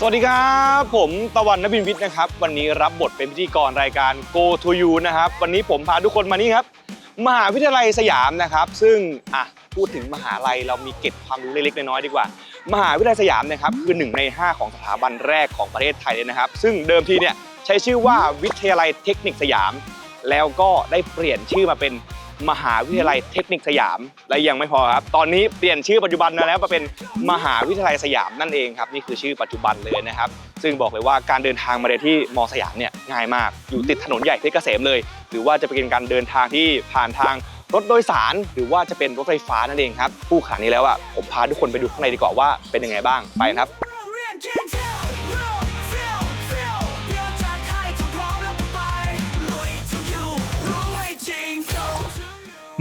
สวัสดีครับ ผมตะวันนบินวิทย์นะครับ วันนี้รับบทเป็นพิธีกรรายการ Go to You นะครับ วันนี้ผมพาทุกคนมานี่ครับ มหาวิทยาลัยสยามนะครับ ซึ่งอะพูดถึงมหาลัยเรามีเก็บความรู้เล็กๆน้อยๆดีกว่า มหาวิทยาลัยสยามนะครับคือหนึ่งใน 5 ของสถาบันแรกของประเทศไทยเลยนะครับ ซึ่งเดิมทีเนี่ยใช้ชื่อว่าวิทยาลัยเทคนิคสยาม แล้วก็ได้เปลี่ยนชื่อมาเป็น มหาวิทยาลัยเทคนิคสยาม และยังไม่พอครับ ตอนนี้เปลี่ยนชื่อปัจจุบันมาแล้วมาเป็นมหาวิทยาลัยสยามนั่นเองครับนี่คือชื่อปัจจุบันเลยนะครับ ซึ่งบอกเลยว่าการเดินทางมาเรียนที่มสยามเนี่ยง่ายมากอยู่ติดถนนใหญ่เพชรเกษมเลย หรือว่าจะเป็นการเดินทางที่ผ่านทางรถโดยสารหรือว่าจะเป็นรถไฟฟ้านั่นเองครับผู้ขานี้แล้วอะผมพาทุกคนไปดูข้างในดีกว่าว่าเป็นยังไงบ้างไปครับ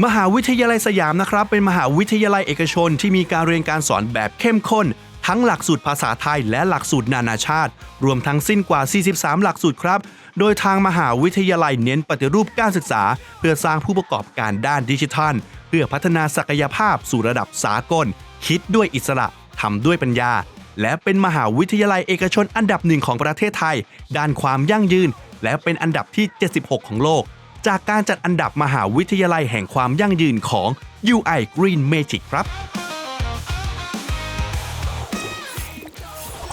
มหาวิทยาลัยสยามนะครับ เป็นมหาวิทยาลัยเอกชนที่มีการเรียนการสอนแบบเข้มข้น ทั้งหลักสูตรภาษาไทยและหลักสูตรนานาชาติ รวมทั้งสิ้นกว่า 43 หลักสูตรครับ โดยทางมหาวิทยาลัยเน้นปฏิรูปการศึกษา เพื่อสร้างผู้ประกอบการด้านดิจิทัล เพื่อพัฒนาศักยภาพสู่ระดับสากล คิดด้วยอิสระทำด้วยปัญญา และเป็นมหาวิทยาลัยเอกชนอันดับหนึ่งของประเทศไทย ด้านความยั่งยืน และเป็นอันดับที่ 76 ของโลก จากการจัดอันดับมหาวิทยาลัยแห่งความยั่งยืนของ UI Green Magic ครับ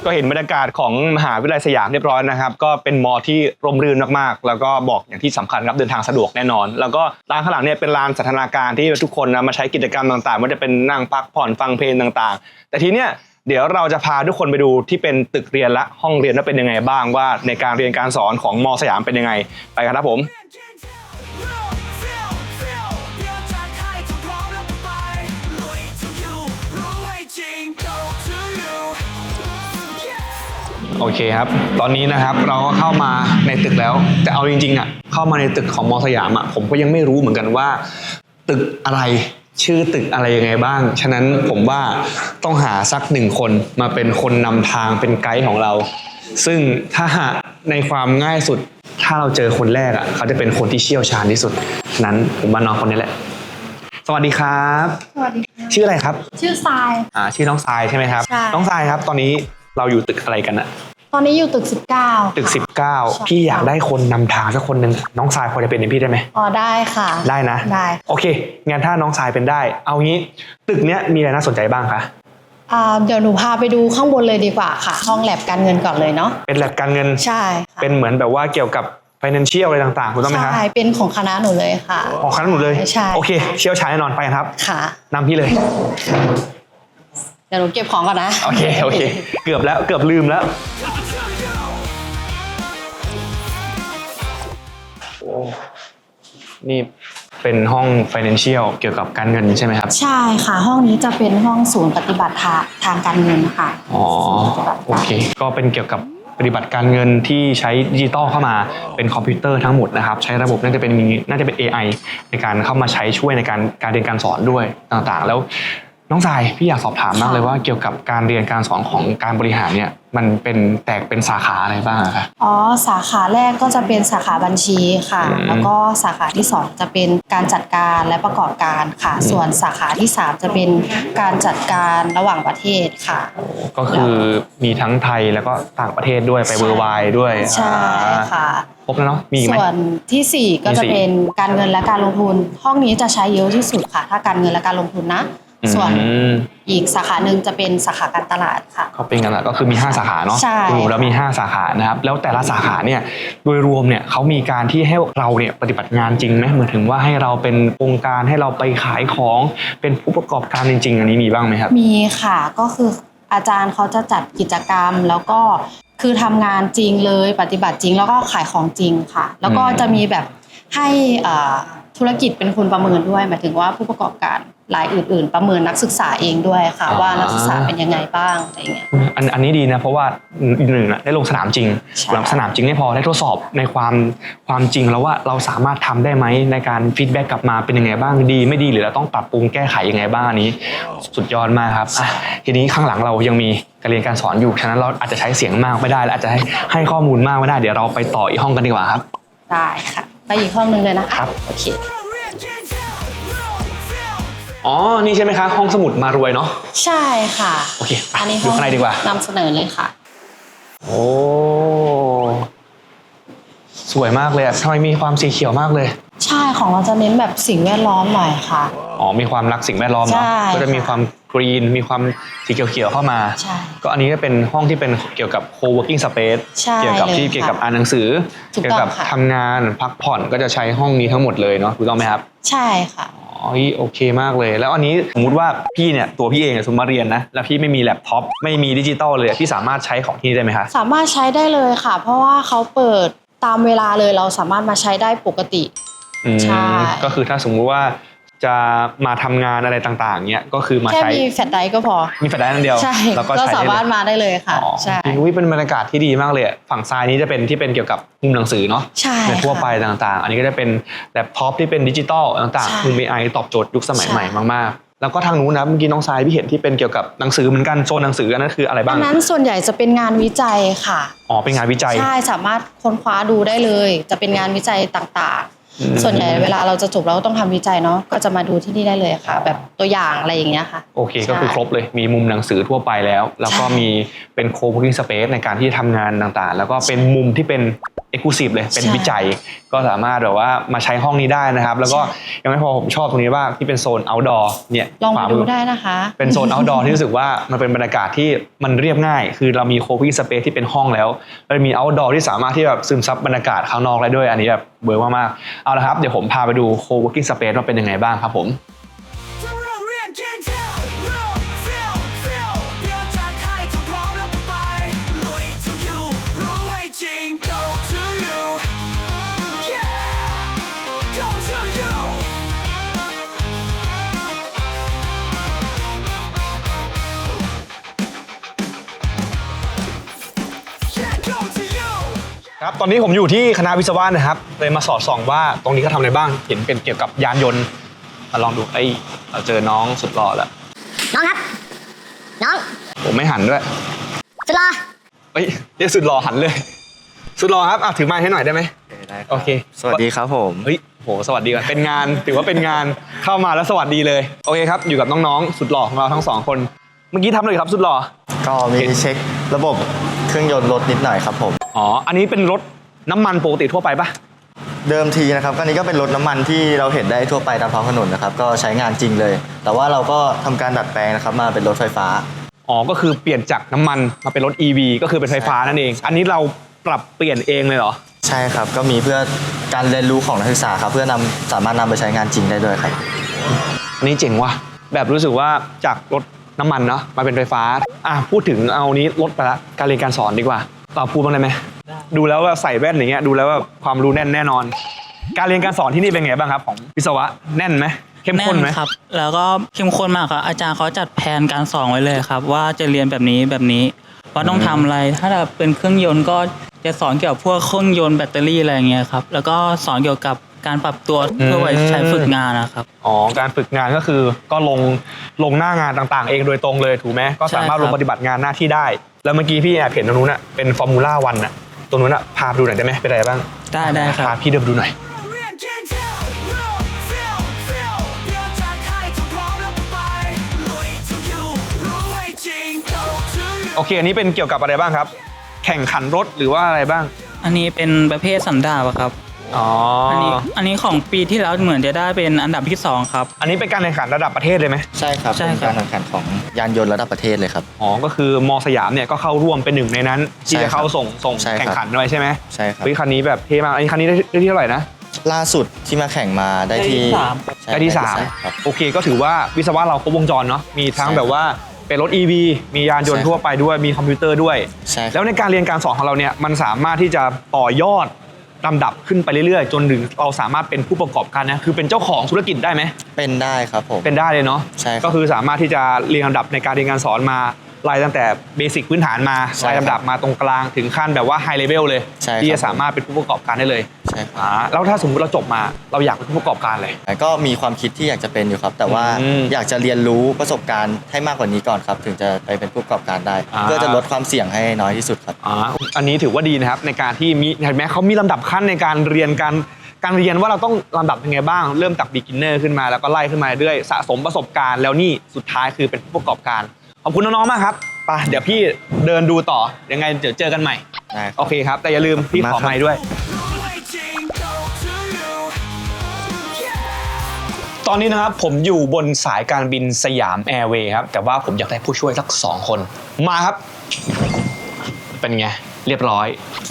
ก็เห็นบรรยากาศของมหาวิทยาลัยสยามเรียบร้อยนะครับ ก็เป็นมอที่ร่มรื่นมากๆ แล้วก็บอกอย่างที่สำคัญครับเดินทางสะดวกแน่นอน แล้วก็ร้านข้างหลังเนี่ยเป็นลานสันทนาการที่ทุกคนนะมาใช้กิจกรรมต่างๆไม่ว่าจะเป็นนั่งพักผ่อนฟังเพลงต่างๆ แต่ทีเนี้ยเดี๋ยวเราจะพาทุกคนไปดูที่เป็นตึกเรียนและห้องเรียนว่าเป็นยังไงบ้างว่าในการเรียนการสอนของมอสยามเป็นยังไงไปกันครับผม โอเคครับ ตอนนี้นะครับเราก็เข้ามาในตึกแล้วแต่เอาจริงๆอะเข้ามาในตึกของมอสยามอะผมก็ยังไม่รู้เหมือนกันว่า ตึกอะไรชื่อตึกอะไรยังไงบ้าง ฉะนั้นผมว่าต้องหาสักหนึ่งคนมาเป็นคนนำทางเป็นไกด์ของเรา ซึ่งถ้าในความง่ายสุด ถ้าเราเจอคนแรกอะเขาจะเป็นคนที่เชี่ยวชาญที่สุด นั้นผมว่าน้องคนนี้แหละ สวัสดีครับ สวัสดีค่ะชื่ออะไรครับ ชื่อทราย อ่าชื่อน้องทรายใช่ไหมครับ ใช่ น้องทรายครับ ตอนนี้ เราอยู่ตึกอะไรกันอะตอนนี้อยู่ตึก 19 ตึกค่ะ19 พี่อยากได้คนนำทางสักคนหนึ่งน้องทรายพอจะเป็นอย่างพี่ได้ไหมอ๋อได้ค่ะ ได้นะ ได้โอเคงั้นถ้าน้องทรายเป็นได้ เอางี้ ตึกเนี้ยมีอะไรน่าสนใจบ้างคะอ่าเดี๋ยวหนูพาไปดูข้างบนเลยดีกว่าค่ะ ห้องแลบการเงินก่อนเลยเนาะเป็นแลบการเงินใช่ค่ะเป็นเหมือนแบบว่าเกี่ยวกับ financial อะไรต่างๆถูกต้องไหมคะใช่เป็นของคณะหนูเลยค่ะออกคณะหนูเลยใช่โอเค เชี่ยวชาญแน่นอนไปครับค่ะนำพี่เลยเดี๋ยวหนูเก็บของก่อนนะ โอเค โอเค เกือบแล้ว เกือบลืมแล้ว โอ้ นี่เป็นห้อง financial เกี่ยวกับการเงินใช่ไหมครับ ใช่ค่ะ ห้องนี้จะเป็นห้องศูนย์ปฏิบัติทางทางการเงินค่ะ อ๋อ โอเค ก็เป็นเกี่ยวกับปฏิบัติการเงินที่ใช้ดิจิตอลเข้ามาเป็นคอมพิวเตอร์ทั้งหมดนะครับ ใช้ระบบน่าจะเป็นมีน่าจะเป็น AI ในการเข้ามาใช้ช่วยในการการเรียนการสอนด้วยต่างๆ แล้ว น้องสายพี่อยากสอบถามมากเลยว่าเกี่ยวกับการเรียนการสอนของการบริหารเนี่ยมันเป็นแตกเป็นสาขาอะไรบ้างอะคะอ๋อสาขาแรกก็จะเป็นสาขาบัญชีค่ะอืมแล้วก็สาขาที่สองจะเป็นการจัดการและประกอบการค่ะ ส่วนสาขาที่สามจะเป็นการจัดการระหว่างประเทศค่ะ ก็คือมีทั้งไทยแล้วก็ต่างประเทศด้วยไปเวอร์ไวด้วยใช่อ่าค่ะครบแล้วเนาะมีอีกไหมส่วนที่สี่ก็มีจะสี่เป็นการเงินและการลงทุน ห้องนี้จะใช้เยอะที่สุดค่ะ ถ้าการเงินและการลงทุนนะ ส่วนอืมอีกสาขาหนึ่งจะเป็นสาขาการตลาดค่ะเขาเป็นกันแหละก็คือมี 5 สาขาเนาะใช่รวมแล้วมี 5 สาขานะครับแล้วแต่ละสาขาเนี่ยโดยรวมเนี่ยเขามีการที่ให้เราเนี่ยปฏิบัติงานจริงไหมเหมือนถึงว่าให้เราเป็นองค์การให้เราไปขายของเป็นผู้ประกอบการจริง ๆ อันนี้มีบ้างไหมครับ มีค่ะก็คืออาจารย์เขาจะจัดกิจกรรมแล้วก็คือทำงานจริงเลยปฏิบัติจริงแล้วก็ขายของจริงค่ะ แล้วก็อืมจะมีแบบให้อ่าธุรกิจเป็นคนประเมินด้วยหมายถึงว่าผู้ประกอบการ รายอื่น ๆ ประเมินนักศึกษาเองด้วยค่ะ ว่านักศึกษาเป็นยังไงบ้างอะไรเงี้ยอันอันนี้ดีนะเพราะว่าหนึ่งอะได้ลงสนามจริงใช่ลงสนามจริงไม่พอได้ทดสอบในความความจริงแล้วว่าเราสามารถทำได้ไหมในการฟีดแบ็กกลับมาเป็นยังไงบ้างดี ไม่ดีหรือเราต้องปรับปรุงแก้ไขยังไงบ้างอันนี้ สุดยอดมากครับอะทีนี้ข้างหลังเรายังมีการเรียนการสอนอยู่ฉะนั้นเราอาจจะใช้เสียงมากไม่ได้และอาจจะให้ให้ข้อมูลมากไม่ได้เดี๋ยวเราไปต่ออีกห้องกันดีกว่าครับได้ค่ะไปอีกห้องหนึ่งเลยนะคะครับโอเค อ๋อ นี่ใช่ไหมครับห้องสมุดมารวยเนาะ ใช่ค่ะโอเคไปอันนี้ดูข้างในดีกว่า นำเสนอเลยค่ะ โอ้ สวยมากเลยอะทำไมมีความสีเขียวมากเลย ใช่ของเราจะเน้นแบบสิ่งแวดล้อมหน่อยค่ะ อ๋อ มีความรักสิ่งแวดล้อมใช่เนาะก็จะมีค่ะความกรีน มีความสีเขียวๆเข้ามา ใช่ก็อันนี้ก็เป็นห้องที่เป็นเกี่ยวกับ co-working space ใช่เกี่ยวกับที่เลยค่ะเกี่ยวกับอ่านหนังสือ ถูกต้องเกี่ยวกับค่ะ ทำงานพักผ่อนก็จะใช้ห้องนี้ทั้งหมดเลยเนาะ ถูกต้องไหมครับ ใช่ค่ะ อ๋อ โอเคมากเลย แล้วอันนี้สมมติว่าพี่เนี่ยตัวพี่เองอะสมมติมาเรียนนะแล้วพี่ไม่มีแล็ปท็อปไม่มีดิจิตอลเลยอะพี่สามารถใช้ของที่นี่ได้ไหมคะสามารถใช้ได้เลยค่ะ เพราะว่าเขาเปิดตามเวลาเลยเราสามารถมาใช้ได้ปกติ อืมใช่ ก็คือถ้าสมมุติว่า จะมาทำงานอะไรต่างๆเนี่ยก็คือมาแค่ใช้มีแฟลชไดรฟ์ก็พอ มีแฟลชไดรฟ์อันเดียว ใช่แล้วก็ก็ใช้สาได้มารถเลยมาได้เลยค่ะอ๋อใช่จริงๆอุ๊ยเป็นบรรยากาศที่ดีมากเลยอะฝั่งซ้ายนี้จะเป็นที่เป็นเกี่ยวกับมุมหนังสือเนาะใช่ในทั่วค่ะไปต่างๆ อันนี้ก็จะเป็นแล็ปท็อปที่เป็นดิจิตอลต่างใช่ๆคือมีไอตอบโจทย์ยุคสมัยใช่ใหม่มากๆแล้วก็ทางนู้นนะเมื่อกี้น้องทรายพี่เห็นที่เป็นเกี่ยวกับหนังสือเหมือนกันโซนหนังสืออันนั้นคืออะไรบ้าดังงนั้นส่วนใหญ่จะเป็นงานวิจัยค่ะอ๋อเป็นงานวิจัยใช่สามารถค้นคว้าดูได้เลย จะเป็นงานวิจัยต่างอืมๆ ส่วนใหญ่เวลาเราจะจบเราก็ต้องทำวิจัยเนาะก็จะมาดูที่นี่ได้เลยค่ะ แบบตัวอย่างอะไรอย่างเงี้ยค่ะ โอเคก็คือครบเลยมีมุมหนังสือทั่วไปแล้ว แล้วก็ใช่มีเป็น co-working space ในการที่ทำงานต่างๆ แล้วก็เป็นมุมที่เป็น exclusive เลยเป็นใช่วิจัยก็สามารถแบบว่ามาใช้ห้องนี้ได้นะครับ แล้วก็ใช่ยังไม่พอผมชอบตรงนี้ว่าที่เป็นโซน outdoor เนี่ยลองขไปวาดูมือได้นะคะ เป็นโซน outdoor ที่รู้สึกว่ามันเป็นบรรยากาศที่มันเรียบง่าย คือเรามี co-working space ที่เป็นห้องแล้วแล้วมี outdoor ที่สามารถที่แบบซึมซับบรรยากาศข้างนอกได้ด้วย อันนี้แบบเวิร์กมากๆเอาละครับเดี๋ยวผมพาไปดู co-working space ว่าเป็นยังไงบ้างครับผม ครับตอนนี้ผมอยู่ที่คณะวิศวะนะครับเลยมาสอดส่องว่าตรงนี้เขาทำอะไรบ้างเห็นเป็นเกี่ยวกับยานยนต์มาลองดูไอ้ยเราเจอน้องสุดหล่อแล้วน้องครับ น้องผมไม่หันด้วยสุดรอเอ้ยเรียกสุดหล่อหันเลย สุดหล่อครับอะถือไม้ให้หน่อยได้ไหมโอเค สวัสดีครับผม เฮ้ยโหสวัสดีก่อนเป็นงาน ถือว่าเป็นงานเข้ามาแล้วสวัสดีเลยโอเคครับอยู่กับน้องๆสุดหล่อของเราทั้งสองคน เมื่อกี้ทำอะไรครับสุดหล่อ ก็มีเช็คระบบ เครื่องยนต์รถนิดหน่อยครับผม อ๋อ อันนี้เป็นรถน้ำมันปกติทั่วไปปะเดิมทีนะครับก็นี้ก็เป็นรถน้ำมันที่เราเห็นได้ทั่วไปตามท้องถนนนะครับก็ใช้งานจริงเลย แต่ว่าเราก็ทำการดัดแปลงนะครับมาเป็นรถไฟฟ้า อ๋อ ก็คือเปลี่ยนจากน้ำมันมาเป็นรถ EV ก็คือเป็นไฟฟ้านั่นเอง อันนี้เราปรับเปลี่ยนเองเลยเหรอ ใช่ครับ ก็มีเพื่อการเรียนรู้ของนักศึกษาครับเพื่อนำสามารถนำไปใช้งานจริงได้ด้วยครับ อันนี้เจ๋งว่ะแบบรู้สึกว่าจากรถ น้ำมันเนาะมาเป็นไฟฟ้าอะพูดถึงเอานี้ลดไปละการเรียนการสอนดีกว่าเราพูดบ้างได้ไหมดูแล้วว่าใส่แว่นอย่างเงี้ยดูแล้วว่าความรู้แน่นแน่นอน การเรียนการสอนที่นี่เป็นไงบ้างครับ ของวิศวะแน่นไหมเข้มข้นไหมแครับ แล้วก็เข้มข้นมากครับอาจารย์เขาจัดแผนการสอนไว้เลยครับ ว่าจะเรียนแบบนี้แบบนี้ว่าต้องทำอะไร ถ้าแบบเป็นเครื่องยนต์ก็จะสอนเกี่ยวกับพวกเครื่องยนต์แบตเตอรี่อะไรอย่างเงี้ยครับแล้วก็สอนเกี่ยวกับ การปรับตัวเพื่อไว้ใช้ฝึกงานนะครับ อ๋อ การฝึกงานก็คือก็ลงลงหน้างานต่างๆ เองโดยตรงเลยถูกไหมก็สามารถลงปฏิบัติงานหน้าที่ได้ แล้วเมื่อกี้พี่แอบเห็นตรงนู้นอะเป็นฟอร์มูล่าวันอะตรงนู้นอะพาดูหน่อยได้ไหมเป็นอะไรบ้าง ได้ได้ครับพาพี่เดินดูหน่อยโอเค อันนี้เป็นเกี่ยวกับอะไรบ้างครับ แข่งขันรถหรือว่าอะไรบ้าง อันนี้เป็นประเภทสันดาบครับ อ๋ออันนี้อันนี้ของปีที่แล้วเหมือนจะได้เป็นอันดับที่สองครับ อันนี้เป็นการแข่งขันระดับประเทศเลยไหมใช่ครับใช่เป็นครับ การแข่งขันของยานยนต์ระดับประเทศเลยครับ อ๋อก็คือมสยามเนี่ยก็เข้าร่วมเป็นหนึ่งในนั้น ที่ใช่จะครับเข้าส่งส่งใช่ครับ แข่งขันด้วยใช่ไหมใช่ครับ เฮ้ยคันนี้แบบเท่มากอันนี้คันนี้ได้ได้ที่เท่าไหร่นะ ล่าสุดที่มาแข่งมาได้ที่ได้ที่สาม ใช่ได้ที่สามครับ โอเคก็ถือว่าวิศวะเราครบวงจรเนาะมีทั้งใช่แบบว่าเป็นรถ EV มียานยนต์ใช่ครับ ทั่วไปด้วยมีคอมพิวเตอร์ด้วย ใช่ครับแล้วในการเรียนการสอนของเราเนี่ยมันสามารถที่จะต่อยอด ลำดับขึ้นไปเรื่อยๆ จนถึงเราสามารถเป็นผู้ประกอบการนะคือเป็นเจ้าของธุรกิจได้ไหมเป็นได้ครับผม เป็นได้เลยเนาะใช่ครับ ก็คือสามารถที่จะเรียงลำดับในการเรียนการสอนมา ไล่ตั้งแต่เบสิกพื้นฐานมาใช่ไล่ครับลำดับมาตรงกลางถึงขั้นแบบว่าไฮเลเวลเลย ใช่ครับ ที่จะสามารถเป็นผู้ประกอบการได้เลยใช่ครับอ่าแล้วถ้าสมมติเราจบมาเราอยากเป็นผู้ประกอบการเลยก็มีความคิดที่อยากจะเป็นอยู่ครับ แต่ว่าอืมอยากจะเรียนรู้ประสบการณ์ให้มากกว่านี้ก่อนครับ ถึงจะไปเป็นผู้ประกอบการได้ อ่า เพื่อจะลดความเสี่ยงให้น้อยที่สุดครับ อ่าอันนี้ถือว่าดีนะครับในการที่มีเห็นไหมเขามีลำดับขั้นในการเรียนการการเรียนว่าเราต้องลำดับยังไงบ้าง เริ่มจาก beginner ขึ้นมาแล้วก็ไล่ขึ้นมาเรื่อยสะสมประสบการณ์แล้วนี่สุดท้ายคือเป็นผู้ประกอบการ ขอบคุณน้องๆมากครับไปเดี๋ยวพี่เดินดูต่อยังไงเดี๋ยวเจอกันใหม่ ได้โอเคครับ แต่อย่าลืมพี่ขอมาครับไม้ด้วย waiting go to you ตอนนี้นะครับผมอยู่บนสายการบินสยามแอร์เวย์ครับ แต่ว่าผมอยากได้ผู้ช่วยสักสองคน มาครับ เป็นไง เรียบร้อย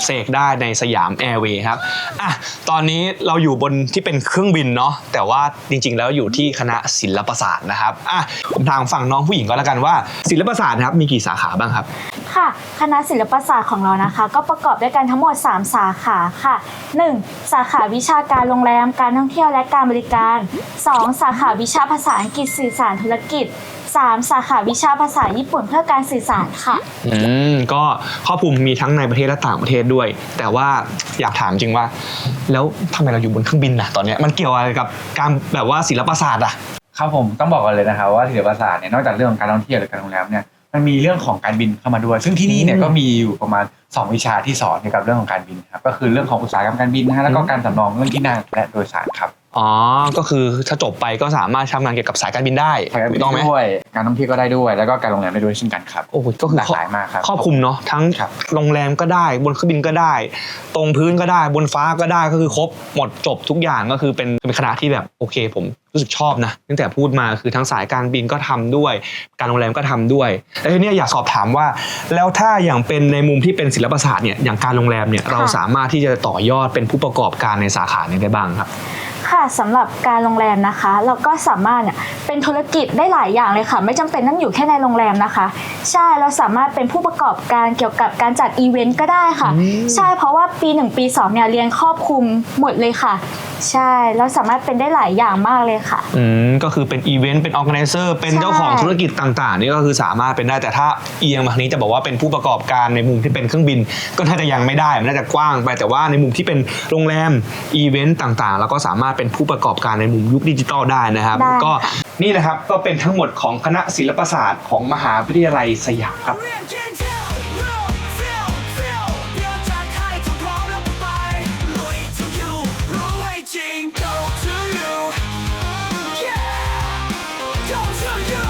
เสกได้ในสยามแอร์เวย์ครับอะตอนนี้เราอยู่บนที่เป็นเครื่องบินเนาะแต่ว่าจริงๆ แล้วอยู่ที่คณะศิลปศาสตร์นะครับอะผมถามฝั่งน้องผู้หญิงก็แล้วกันว่า ศิลปศาสตร์นะครับมีกี่สาขาบ้างครับ ค่ะ คณะศิลปศาสตร์ของเรานะคะ ก็ประกอบด้วยกันทั้งหมด 3 สาขาค่ะ 1. สาขาวิชาการโรงแรมการท่องเที่ยวและการบริการ 2. สาขาวิชาภาษาอังกฤษสื่อสารธุรกิจ 3. สาขาวิชาภาษาญี่ปุ่นเพื่อการสื่อสารค่ะ อืมก็ครอบคลุมมีทั้งในประเทศและต่างประเทศด้วย แต่ว่าอยากถามจริงว่า แล้วทำไมเราอยู่บนเครื่องบินนะตอนเนี้ยมันเกี่ยวอะไรกับการแบบว่าศิลปศาสตร์อะครับผมต้องบอกกันเลยนะครับว่าศิลปศาสตร์เนี่ยนอกจากเรื่องของการท่องเที่ยวหรือการโรงแรมเนี่ยมันมีเรื่องของการบินเข้ามาด้วย ซึ่งที่นี่เนี่ยอืมก็มีอยู่ประมาณ 2 วิชาที่สอนเกี่ยวกับเรื่องของการบินครับก็คือเรื่องของอุตสาหกรรมการบินนะฮะแล้วก็การสำรองเรื่องที่นั่งและโดยสารครับ อ๋อ ก็คือถ้าจบไปก็สามารถทำงานเกี่ยวกับสายการบินได้การบิถูนกต้องไหมด้วย การท่องเที่ยวก็ได้ด้วย แล้วก็การโรงแรมได้ด้วยเช่นกันครับ โอ้โหก็คือหลากหลายมากครับ ครอบคลุมเนาะทั้งครับ โรงแรมก็ได้ บนเครื่องบินก็ได้ ตรงพื้นก็ได้ บนฟ้าก็ได้ก็คือครบหมดจบทุกอย่างก็คือเป็นเป็นคณะที่แบบโอเค ผมรู้สึกชอบนะตั้งแต่พูดมาคือทั้งสายการบินก็ทำด้วย การโรงแรมก็ทำด้วยแล้วทีเนี้ยอยากสอบถามว่า แล้วถ้าอย่างเป็นในมุมที่เป็นศิลปศาสตร์เนี่ยอย่างการโรงแรมเนี่ยเราสามารถที่จะต่อยอดเป็นผู้ประกอบการในสาขานี้ได้บ้างครับ ค่ะสำหรับการโรงแรมนะคะ เราก็สามารถเนี่ยเป็นธุรกิจได้หลายอย่างเลยค่ะ ไม่จำเป็นต้องอยู่แค่ในโรงแรมนะคะ ใช่เราสามารถเป็นผู้ประกอบการเกี่ยวกับการจัดอีเวนต์ก็ได้ค่ะ ใช่เพราะว่าปี 1 ปี2เนี่ยเรียนครอบคลุมหมดเลยค่ะ ใช่เราสามารถเป็นได้หลายอย่างมากเลยค่ะ อืมก็คือเป็นอีเวนต์เป็นออ g a แ i เซอร์เป็นเจ้าของธุรกิจต่างๆ นี่ก็คือสามารถเป็นได้แต่ถ้าเอียงมาทางนี้จะบอกว่าเป็นผู้ประกอบการในมุมที่เป็นเครื่องบิน ก็น่าจะยังไม่ได้มันน่าจะกว้างไปแต่ว่าในมุมที่เป็นโรงแรมอีเวนต์ต่างๆ แล้วก็สามารถเป็นผู้ประกอบการในมุมยุคดิจิตอลได้นะครับ ได้ ก็นี่นะครับก็เป็นทั้งหมดของคณะศิลปศาสตร์ของมหาวิทยาลัยสยามครับเรียนเที่ยวเรียวเฟียวเฟียวเดี๋ยวจะให้ทุกพร้อมแล้วไปลุย to you รู้ให้จริง go to you yeah go to you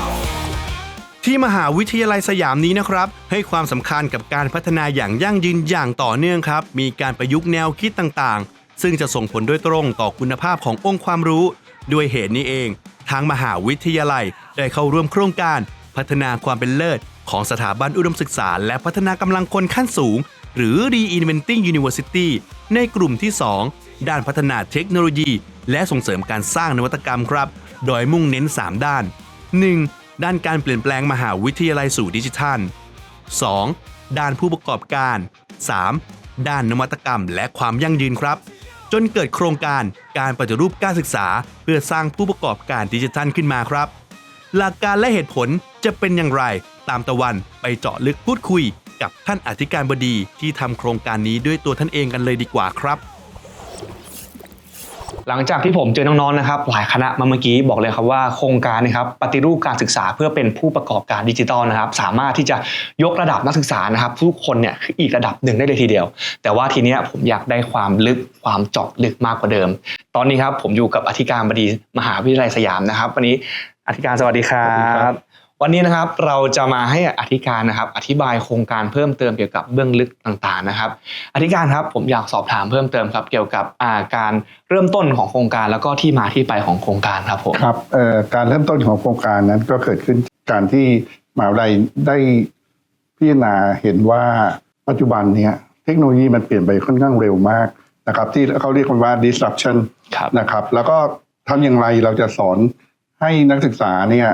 ที่มหาวิทยาลัยสยามนี้นะครับ ให้ความสำคัญกับการพัฒนาอย่างยั่งยืนอย่างต่อเนื่องครับ มีการประยุกต์แนวคิดต่างๆ ซึ่งจะส่งผลโดยตรงต่อคุณภาพขององค์ความรู้ ด้วยเหตุนี้เอง ทางมหาวิทยาลัยได้เข้าร่วมโครงการ พัฒนาความเป็นเลิศ ของสถาบันอุดมศึกษา และพัฒนากำลังคนขั้นสูง หรือ Reinventing University ในกลุ่มที่ 2 ด้านพัฒนาเทคโนโลยี และส่งเสริมการสร้างนวัตกรรมครับ โดยมุ่งเน้น 3 ด้าน 1. ด้านการเปลี่ยนแปลงมหาวิทยาลัยสู่ดิจิทัล 2. ด้านผู้ประกอบการ 3. ด้านนวัตกรรมและความยั่งยืนครับ จนเกิดโครงการการปฏิรูปการศึกษา เพื่อสร้างผู้ประกอบการดิจิทัลขึ้นมาครับ หลักการและเหตุผลจะเป็นอย่างไรตามตะวันไปเจาะลึกพูดคุยกับท่านอธิการบดีที่ทำโครงการนี้ด้วยตัวท่านเองกันเลยดีกว่าครับ หลังจากที่ผมเจอน้องๆนะครับหลายคณะมาเมื่อกี้บอกเลยครับว่าโครงการนะครับปฏิรูปการศึกษาเพื่อเป็นผู้ประกอบการดิจิทัลนะครับ สามารถที่จะยกระดับนักศึกษานะครับทุกคนเนี่ยออีกระดับหนึ่งได้เลยทีเดียว แต่ว่าทีเนี้ยผมอยากได้ความลึกความเจาะลึกมากกว่าเดิม ตอนนี้ครับผมอยู่กับอธิการบดีมหาวิทยาลัยสยามนะครับ วันนี้อธิการสวัสดีครัสวัสดีครับบ วันนี้นะครับเราจะมาให้อธิการนะครับ อธิบายโครงการเพิ่มเติมเกี่ยวกับเบื้องลึกต่างๆนะครับ อธิการครับผมอยากสอบถามเพิ่มเติมครับเกี่ยวกับอ่าการเริ่มต้นของโครงการแล้วก็ที่มาที่ไปของโครงการครับผมครับเอ่อการเริ่มต้นของโครงการนั้นก็เกิดขึ้นการที่มหาวิทยาลัยได้พิจารณาเห็นว่าปัจจุบันเนี่ยเทคโนโลยีมันเปลี่ยนไปค่อนข้างเร็วมากนะครับ ที่เขาเรียกกันว่า disruption ครับนะครับ แล้วก็ทำอย่างไรเราจะสอนให้นักศึกษาเนี่ย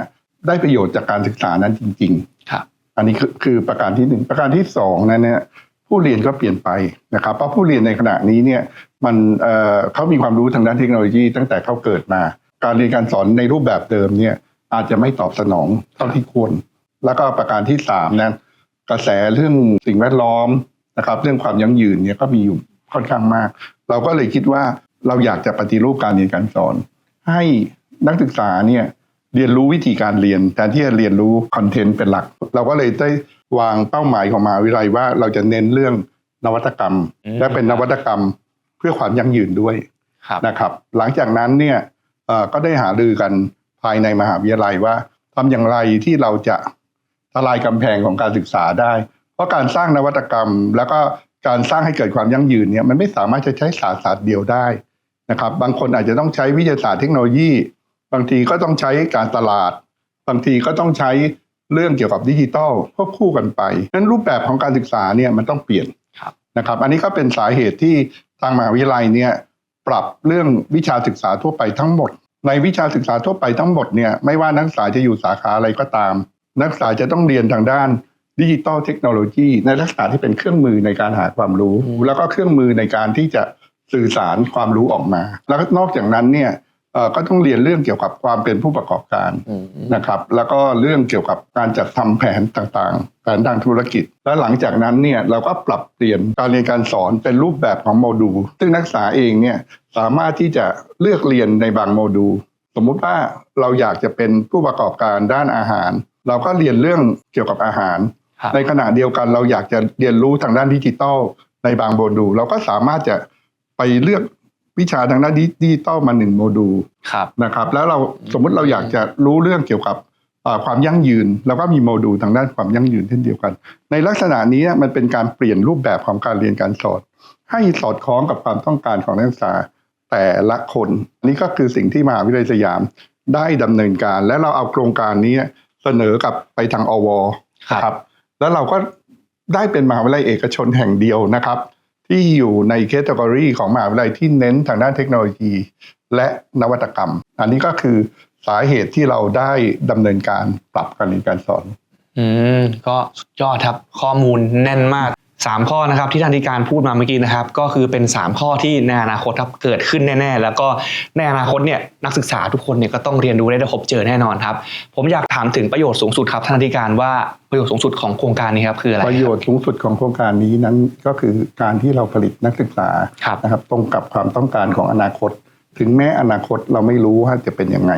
ได้ประโยชน์จากการศึกษานั้นจริงๆครับอันนี้คือคือประการที่หนึ่งประการที่สองนั้นเนี่ยผู้เรียนก็เปลี่ยนไปนะครับเพราะผู้เรียนในขณะนี้เนี่ยมันเอ่อเขามีความรู้ทางด้านเทคโนโลยีตั้งแต่เขาเกิดมา การเรียนการสอนในรูปแบบเดิมเนี่ยอาจจะไม่ตอบสนองเท่าที่ควร แล้วก็ประการที่สามนั้นกระแสเรื่องสิ่งแวดล้อมนะครับเรื่องความยั่งยืนเนี่ยก็มีอยู่ค่อนข้างมาก เราก็เลยคิดว่าเราอยากจะปฏิรูปการเรียนการสอน ให้นักศึกษาเนี่ย เรียนรู้วิธีการเรียนแทนที่จะเรียนรู้คอนเทนต์เป็นหลัก เราก็เลยได้วางเป้าหมายของมหาวิทยาลัยว่าเราจะเน้นเรื่องนวัตกรรมอืมและเป็นนวัตกรรมเพื่อความยั่งยืนด้วยครับนะครับ หลังจากนั้นเนี่ยเอ่อก็ได้หารือกันภายในมหาวิทยาลัยว่าทำอย่างไรที่เราจะททลายกำแพงของการศึกษาได้ เพราะการสร้างนวัตกรรม แล้วก็การสร้างให้เกิดความยั่งยืนเนี่ยมันไม่สามารถจะใช้ศาสตร์ศาสตร์เดียวได้นะครับ บางคนอาจจะต้องใช้วิทยาศาสตร์เทคโนโลยี บางทีก็ต้องใช้การตลาด บางทีก็ต้องใช้เรื่องเกี่ยวกับดิจิทัลควบคู่กันไปนั้นรูปแบบของการศึกษาเนี่ยมันต้องเปลี่ยนครับนะครับ อันนี้ก็เป็นสาเหตุที่ทางมหาวิทยาลัยเนี่ยปรับเรื่องวิชาศึกษาทั่วไปทั้งหมด ในวิชาศึกษาทั่วไปทั้งหมดเนี่ยไม่ว่านักศึกษาจะอยู่สาขาอะไรก็ตาม นักศึกษาจะต้องเรียนทางด้านดิจิตอลเทคโนโลยีในลักษณะที่เป็นเครื่องมือในการหาความรู้ แล้วก็เครื่องมือในการที่จะสื่อสารความรู้ออกมา แล้วก็นอกจากนั้นเนี่ยเอ่อ ก็ต้องเรียนเรื่องเกี่ยวกับความเป็นผู้ประกอบการอืมนะครับ แล้วก็เรื่องเกี่ยวกับการจัดทำแผนต่างๆ แผนทางธุรกิจ แล้วหลังจากนั้นเนี่ยเราก็ปรับเปลี่ยนการเรียนการสอนเป็นรูปแบบของโมดูล ซึ่งนักศึกษาเองเนี่ยสามารถที่จะเลือกเรียนในบางโมดูล สมมุติว่าเราอยากจะเป็นผู้ประกอบการด้านอาหาร เราก็เรียนเรื่องเกี่ยวกับอาหารครับในขณะเดียวกันเราอยากจะเรียนรู้ทางด้านดิจิทัลในบางโมดูลเราก็สามารถจะไปเลือก วิชาทางด้านดิจิทัลมาหนึ่งโมดูลครับนะครับแล้วเราสมมุติเราอยากจะรู้เรื่องเกี่ยวกับอ่าความยั่งยืน แล้วก็มีโมดูลทางด้านความยั่งยืนเช่นเดียวกัน ในลักษณะนี้มันเป็นการเปลี่ยนรูปแบบของการเรียนการสอน ให้สอดคล้องกับความต้องการของนักศึกษาแต่ละคนอันนี้ก็คือสิ่งที่มหาวิทยาลัยสยามได้ดำเนินการ และเราเอาโครงการนี้เสนอกับไปทางอวครับนะครับ แล้วเราก็ได้เป็นมหาวิทยาลัยเอกชนแห่งเดียวนะครับ ที่อยู่ในแคตตากรีของมหาวิทยาลัยที่เน้นทางด้านเทคโนโลยี และนวัตกรรม อันนี้ก็คือสาเหตุที่เราได้ดำเนินการปรับการเรียนการสอน อืม ก็สุดยอดครับ ข้อมูลแน่นมาก 3 ข้อนะครับที่ท่านธิการพูดมาเมื่อกี้นะครับ ก็คือเป็น 3 ข้อที่ในอนาคตครับเกิดขึ้นแน่ๆ แล้วก็ในอนาคตเนี่ยนักศึกษาทุกคนเนี่ยก็ต้องเรียนรู้ได้พบเจอแน่นอนครับ ผมอยากถามถึงประโยชน์สูงสุดครับท่านธิการว่าประโยชน์สูงสุดของโครงการนี้ครับคืออะไรประโยชน์สูงสุดของโครงการนี้นั้นก็คือการที่เราผลิตนักศึกษาครับนะครับตรงกับความต้องการของอนาคต ถึงแม้อนาคตเราไม่รู้ว่าจะเป็นยังไง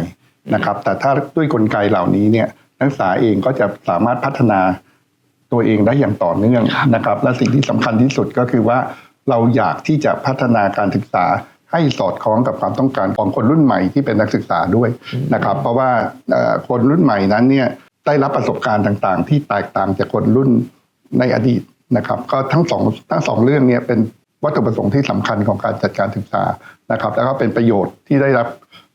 นะครับแต่ถ้าด้วยกลไกเหล่านี้เนี่ยนักศึกษาเองก็จะสามารถพัฒนา ตัวเองได้อย่างต่อเนื่องครับนะครับ และสิ่งที่สำคัญที่สุดก็คือว่าเราอยากที่จะพัฒนาการศึกษาให้สอดคล้องกับความต้องการของคนรุ่นใหม่ที่เป็นนักศึกษาด้วยนะครับ เพราะว่าเอ่อคนรุ่นใหม่นั้นเนี่ยได้รับประสบการณ์ต่างๆ ที่แตกต่างจากคนรุ่นในอดีตนะครับ ก็ทั้งสองทั้งสองเรื่องเนี้เป็นวัตถุประสงค์ที่สำคัญของการจัดการศึกษานะครับ แล้วก็เป็นประโยชน์ที่ได้รับ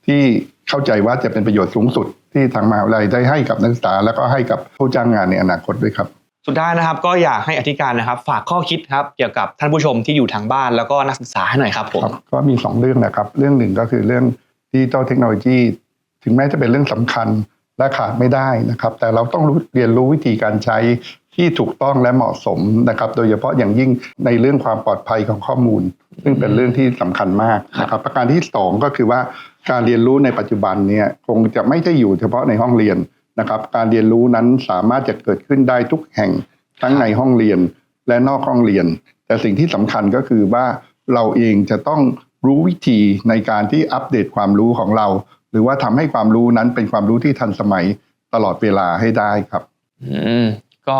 ที่เข้าใจว่าจะเป็นประโยชน์สูงสุดที่ทางมหาวิทยาลัยได้ให้กับนักศึกษา แล้วก็ให้กับผู้จ้างงานในอนาคตด้วยครับ สุดท้ายนะครับก็อยากให้อธิการนะครับ ฝากข้อคิดครับเกี่ยวกับท่านผู้ชมที่อยู่ทางบ้านแล้วก็นักศึกษาให้หน่อยครับผมก็มีสองเรื่องนะครับ เรื่องหนึ่งก็คือเรื่องดิจิตอลเทคโนโลยีถึงแม้จะเป็นเรื่องสำคัญและขาดไม่ได้นะครับ แต่เราต้องเรียนรู้วิธีการใช้ที่ถูกต้องและเหมาะสมนะครับ โดยเฉพาะอย่างยิ่งในเรื่องความปลอดภัยของข้อมูล ซึ่งเป็นเรื่องที่สำคัญมากนะครับ ประการที่สองก็คือว่าการเรียนรู้ในปัจจุบันเนี่ยคงจะไม่ได้อยู่เฉพาะในห้องเรียน นะครับ การเรียนรู้นั้นสามารถจะเกิดขึ้นได้ทุกแห่งทั้งในห้องเรียนและนอกห้องเรียน แต่สิ่งที่สำคัญก็คือว่าเราเองจะต้องรู้วิธีในการที่อัปเดตความรู้ของเรา หรือว่าทำให้ความรู้นั้นเป็นความรู้ที่ทันสมัยตลอดเวลาให้ได้ครับ อืมก็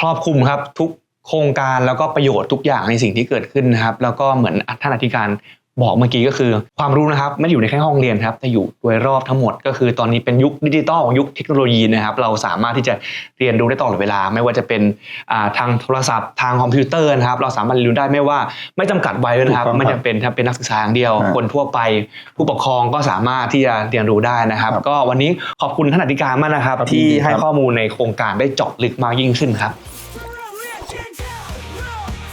ครอบคลุมครับทุกโครงการแล้วก็ประโยชน์ทุกอย่างในสิ่งที่เกิดขึ้นนะครับ แล้วก็เหมือนท่านอธิการ บอกเมื่อกี้ก็คือความรู้นะครับไม่ได้อยู่ในแค่ห้องเรียนครับแต่อยู่โดยรอบทั้งหมด ก็คือตอนนี้เป็นยุคดิจิตอลยุคเทคโนโลยีนะครับ เราสามารถที่จะเรียนรู้ได้ตลอดเวลา ไม่ว่าจะเป็นอ่าทางโทรศัพท์ทางคอมพิวเตอร์นะครับ เราสามารถเรียนรู้ได้ไม่ว่าไม่จำกัดวัยด้วยนะครับถูกต้องครับไม่จำเป็นถ้าเป็นนักศึกษาอย่างเดียวอ่าคนทั่วไปผู้ปกครองก็สามารถที่จะเรียนรู้ได้นะครับครับก็วันนี้ขอบคุณท่านอธิการมากนะครับครับที่ยินดีครับให้ข้อมูลในโครงการได้เจาะลึกมากยิ่งขึ้นครับ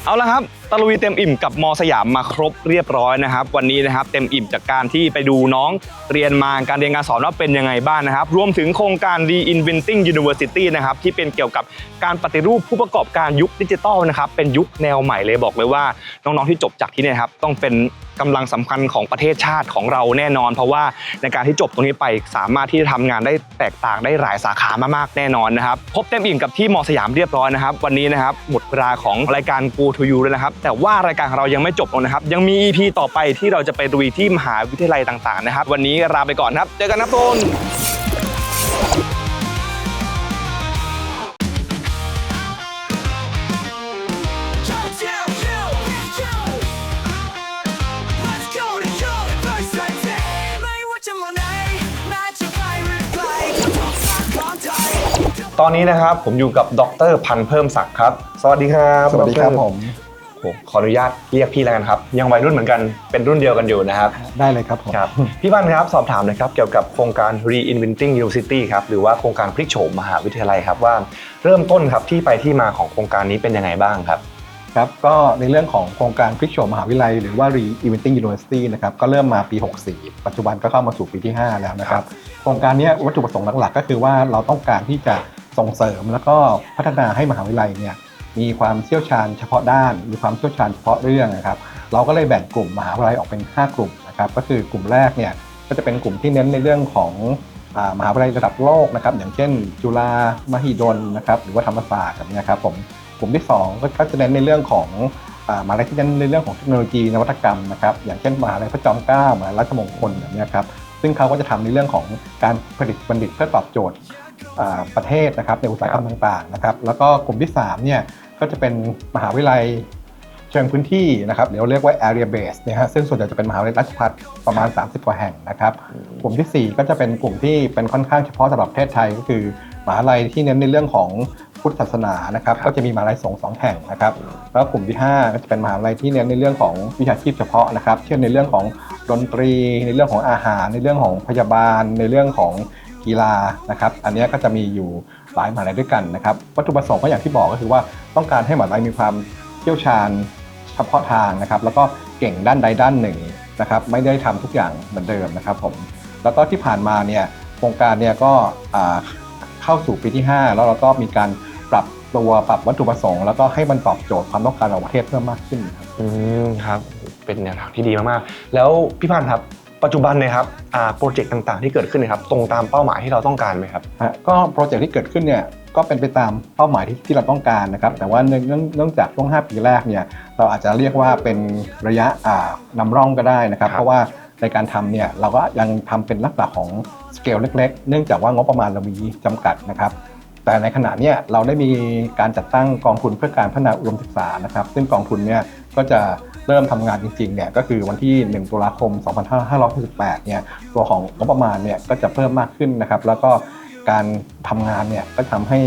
เอาละครับ ตะลุยเต็มอิ่มกับมสยามมาครบเรียบร้อยนะครับ วันนี้นะครับเต็มอิ่มจากการที่ไปดูน้องเรียนมาการเรียนการสอนว่าเป็นยังไงบ้างนะครับ รวมถึงโครงการ Reinventing University นะครับที่เป็นเกี่ยวกับการปฏิรูปผู้ประกอบการยุคดิจิทัลนะครับเป็นยุคแนวใหม่เลยบอกเลยว่า น้องๆที่จบจากที่นี่ครับต้องเป็นกำลังสำคัญของประเทศชาติของเราแน่นอน เพราะว่าในการที่จบตรงนี้ไปสามารถที่จะทำงานได้แตกต่างได้หลายสาขามากๆแน่นอนนะครับพบเต็มอิ่มกับที่มสยามเรียบร้อยนะครับ วันนี้นะครับหมดเวลาของรายการ Go to You แล้วนะครับแต่ว่ารายการของเรายังไม่จบลงนะครับ ยังมี EP ต่อไปที่เราจะไปดุยที่มหาวิทยาลัยต่างๆนะครับ วันนี้ลาไปก่อนครับ เจอกันนะทุกคน Let's go to University ไม่ว่าจะมาไหนแม้จะไกลหรือไกลก็ต้องสร้างความใจตอนนี้นะครับผมอยู่กับดรพันธ์เพิ่มศักดิ์ครับ สวัสดีครับ สวัสดีครับดผม โอ้ขออนุญาตเรียกพี่แล้วกันครับ ยังวัยรุ่นเหมือนกันเป็นรุ่นเดียวกันอยู่นะครับได้เลยครับผมครับ พี่พันธ์ครับสอบถามหนะครับเกี่ยวกับโครงการ Reinventing University ครับหรือว่าโครงการพลิกโฉมมหาวิทยาลัยครับว่าเริ่มต้นครับที่ไปที่มาของโครงการนี้เป็นยังไงบ้างครับ ครับก็ในเรื่องของโครงการพลิกโฉมมหาวิทยาลัยหรือว่า Reinventing University นะครับก็เริ่มมาปี 64 ปัจจุบันก็เข้ามาสู่ปีที่ 5 แล้วนะครับ โครงการเนี้ยวัตถุประสงค์หลักๆ ก็คือว่าเราต้องการที่จะส่งเสริมแล้วก็พัฒนาให้มหาวิทยาลัยเนี่ย มีความเชี่ยวชาญเฉพาะด้าน มีความเชี่ยวชาญเฉพาะเรื่องนะครับ เราก็เลยแบ่งกลุ่มมหาวิทยาลัยออกเป็น 5 กลุ่มนะครับ ก็คือกลุ่มแรกเนี่ยก็จะเป็นกลุ่มที่เน้นในเรื่องของอมหาวิทยาลัยระดับโลกนะครับ อย่างเช่น จุฬามหิดลนะครับ หรือว่าธรรมศาสตร์แบบนี้ครับผม กลุ่มที่ 2 ก็ก็จะเน้นในเรื่องของอ่ามหาลัยที่เน้นในเรื่องของเทคโนโลยีนวัตกรรมนะครับ อย่างเช่นมหาวิทยาลัยพระจอมเกล้ามหาลัยราชมงคลแบบนี้ครับ ซึ่งเขาก็จะทำในเรื่องของการผลิตบัณฑิตเพื่อตอบโจทย์ประเทศนะครับในอุตสาหกรรมต่างๆนะครับ แล้วก็กลุ่มที่3เนี่ย ก็จะเป็นมหาวิทยาลัยเชิงพื้นที่นะครับเดี๋ยวเรียกว่า area base เนี่ยฮะซึ่งส่วนใหญ่จะเป็นมหาวิทยาลัยราชภัฏประมาณ 30 กว่าแห่งนะครับกลุ่มทีสี่4 ก็จะเป็นกลุ่มที่เป็นค่อนข้างเฉพาะสำหรับประเทศไทยก็คือมหาลัยที่เน้นในเรื่องของพุทธศาสนานะครับก็จะมีมหาลัยสงฆ์สองแห่งนะครับแล้วกลุ่มที่ 5 ก็จะเป็นมหาลัยที่เน้นในเรื่องของวิชาชีพเฉพาะนะครับ เช่นในเรื่องของดนตรี ในเรื่องของอาหาร ในเรื่องของพยาบาล ในเรื่องของกีฬานะครับ อันเนี้ยก็จะมีอยู่ หลายมหาลัยด้วยกันนะครับวัตถุประสงค์ก็อย่างที่บอกก็คือว่าต้องการให้มหาลัยมีความเชี่ยวชาญเฉพาะทางนะครับแล้วก็เก่งด้านใดด้านหนึ่งนะครับไม่ได้ทำทุกอย่างเหมือนเดิมนะครับผมแล้วก็ที่ผ่านมาเนี่ยโครงการเนี่ยก็เข้าสู่ปีที่ 5 แล้วเราก็มีการปรับตัวปรับวัตถุประสงค์ แล้วก็ให้มันตอบโจทย์ความต้องการของประเทศเพิ่มมากขึ้นครับอืมครับเป็นแนวทางที่ดีมากๆ แล้วพี่พันธ์ครับ ปัจจุบันเนยครับอ่าโปรเจกต์ต่างๆ ที่เกิดขึ้นเนะครับตรงตามเป้าหมายที่เราต้องการไหมครับฮะก็โปรเจกต์ที่เกิดขึ้นเนี่ยก็เป็นไปตามเป้าหมายที่ที่เราต้องการนะครับแต่ว่าเนื่องเนื่องเนื่องจากช่วง 5 ปีแรกเนี่ยเราอาจจะเรียกว่าเป็นระยะอ่านำร่องก็ได้นะครับครับ เพราะว่าในการทำเนี่ยเราก็ยังทำเป็นลักษณะของสเกลเล็ก ๆ เนื่องจากว่างบประมาณเรามีจำกัดนะครับแต่ในขณะเนี้ยเราได้มีการจัดตั้งกองทุนเพื่อการพัฒนาอุดมศึกษานะครับ ซึ่งกองทุนเนี่ยก็จะ เริ่มทำงานจริงๆเนี่ยก็คือวันที่ 1 ตุลาคม 2568เนี่ยตัวของงบประมาณเนี่ยก็จะเพิ่มมากขึ้นนะครับแล้วก็การทำงานเนี่ยก็ทำให้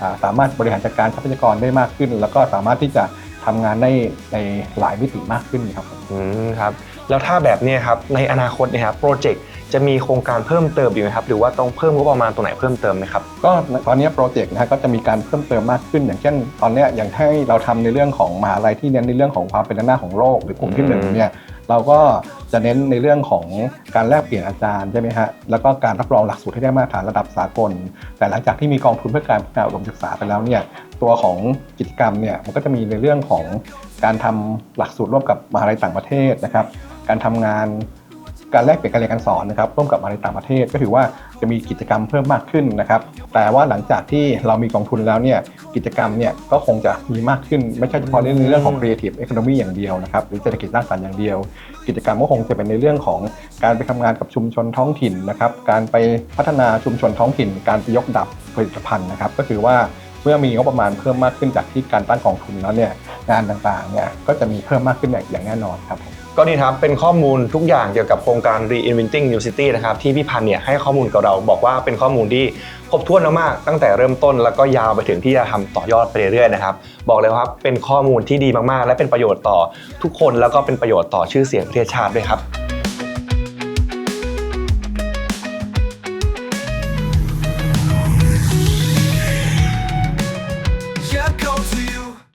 อ่าสามารถบริหารจัดการทรัพยากรได้มากขึ้น แล้วก็สามารถที่จะทำงานได้ในหลายมิติมากขึ้นครับอืมครับแล้วถ้าแบบเนี้ยครับในอนาคตเนยครับโปรเจกต์ จะมีโครงการเพิ่มเติมอีกไหมครับ หรือว่าต้องเพิ่มงบประมาณตรงไหนเพิ่มเติมไหมครับ ก็ตอนนี้โปรเจกต์นะฮะก็จะมีการเพิ่มเติมมากขึ้น อย่างเช่น ตอนเนี้ยอย่างให้เราทำในเรื่องของมหาลัยที่เน้นในเรื่องของความเป็นหน้าของโลกหรือกลุ่มที่หนึ่งเนี่ยเราก็จะเน้นในเรื่องของการแลกเปลี่ยนอาจารย์ใช่ไหมฮะ แล้วก็การรับรองหลักสูตรให้ได้มาตรฐานระดับสากล แต่หลังจากที่มีกองทุนเพื่อการพัฒนาอุดมศึกษาไปแล้วเนี่ย ตัวของกิจกรรมเนี่ยมันก็จะมีในเรื่องของการทำหลักสูตรร่วมกับมหาลัยต่างประเทศนะครับ การทำงาน การแลกเปลี่ยนการเรียนการสอนนะครับร่วมกับมาลัยต่างประเทศ ก็ถือว่าจะมีกิจกรรมเพิ่มมากขึ้นนะครับ แต่ว่าหลังจากที่เรามีกองทุนแล้วเนี่ยกิจกรรมเนี่ยก็คงจะมีมากขึ้น ไม่ใช่เฉพาะในเรื่องของ creative economy อย่างเดียวนะครับหรือเศรษฐกิจสร้างสรรค์อย่างเดียว กิจกรรมก็คงจะเป็นในเรื่องของการไปทำงานกับชุมชนท้องถิ่นนะครับการไปพัฒนาชุมชนท้องถิ่น การไปยกดับผลิตภัณฑ์นะครับ ก็คือว่าเมื่อมีงบประมาณเพิ่มมากขึ้นจากที่การตั้งกองทุนแล้วเนี่ยงานต่างๆเนี่ยก็จะมีเพิ่มมากขึ้นอย่างแน่นอนครับผม ก็นี่ครับเป็นข้อมูลทุกอย่างเกี่ยวกับโครงการ Reinventing University นะครับที่พี่พันเนี่ยให้ข้อมูลกับเราบอกว่าเป็นข้อมูลที่ครบถ้วนมากๆตั้งแต่เริ่มต้นแล้วก็ยาวไปถึงที่จะทำต่อยอดไปเรื่อยๆนะครับบอกเลยว่าเป็นข้อมูลที่ดีมากๆ และเป็นประโยชน์ต่อทุกคนแล้วก็เป็นประโยชน์ต่อชื่อเสียงประเทศชาติด้วยครับ